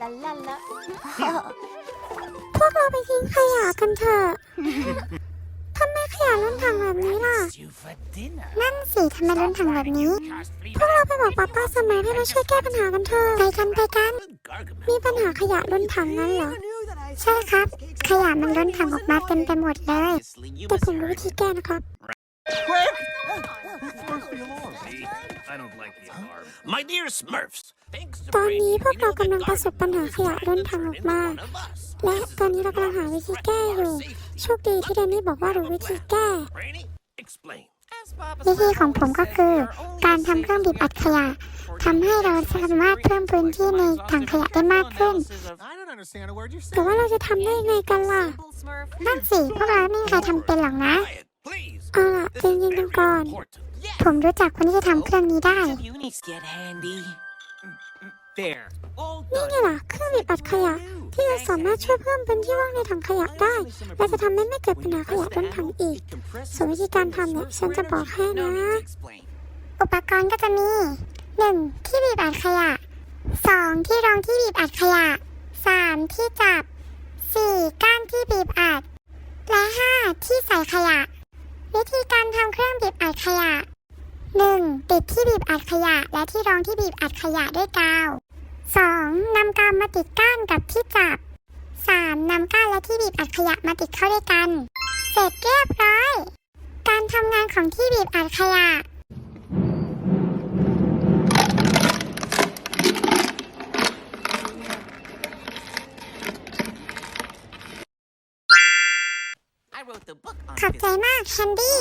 ลาลาลาพวกเราไปทิ้งขยะกันเถอะ ทำไมขยะล้นถังแบบนี้ล่ะ you for dinner. นั่นสิทำไมล้นถังแบบนี้ Cast พวกเราไปบอกป้าป้าสมัยให้มาช่วยแก้ปัญหากันเถอะ ไปกันไปกัน Gargamel. มีปัญหาขยะล้นถังนั้นเหรอ ใช่ครับ ขยะมันล้นถังออกมาเต็มไปหมดเลย Obviously, you แต่ was ผมรู้วิธีแก้นะครับ See? I don't like the alarm. My dear Smurfs, thanks to ตอนนี้พวกเรากำลังประสบปัญหาขยะล้น can ถังออกมาและตอนนี้เรากำลังหาวิธีแก้อยู่ โชคดีที่แดนนี่บอกว่ารู้วิธีแก้ วิธีของผมก็คือ การทำเครื่องบีบอัดขยะทำให้เราสามารถเพิ่มพื้นที่ในถังขยะได้มากขึ้น แต่ว่าเราจะทำได้ยังไงกันล่ะ นั่นสิพวกเราไม่มีใครทำเป็นหรอกนะเอาล่ะใจเย็นกันก่อน ผมรู้จักคนที่จะทำเครื่องนี้ได้ นี่ done. ไงล่ะเครื่องบีบอัดขยะ ที่จะสามารถช่วยเพิ่มพื้นที่ว่างในถังขยะได้ และจะทำให้ไม่เกิดปัญหาขยะล้นถังอีก ส่วนวิธีการทำเนี่ยฉันจะบอกให้ No นะ need to explain. อุปกรณ์ก็จะมี 1. ที่บีบอัดขยะ 2. ที่รองที่บีบอัดขยะ 3. ที่จับ 4. ก้านที่บีบอัด และ 5. ที่ใส่ขยะ วิธีการทำเครื่องบีบอัดขยะ 1. ติดที่บีบอัดขยะ และที่รองที่บีบอัดขยะด้วยกาว 2. นำกาวมาติดก้านกับที่จับ 3. นำก้านและที่บีบอัดขยะมาติดเข้าด้วยกัน เสร็จเรียบร้อย การทำงานของที่บีบอัดขยะ I wrote the book on ขอบ this. ใจมากแคนดี้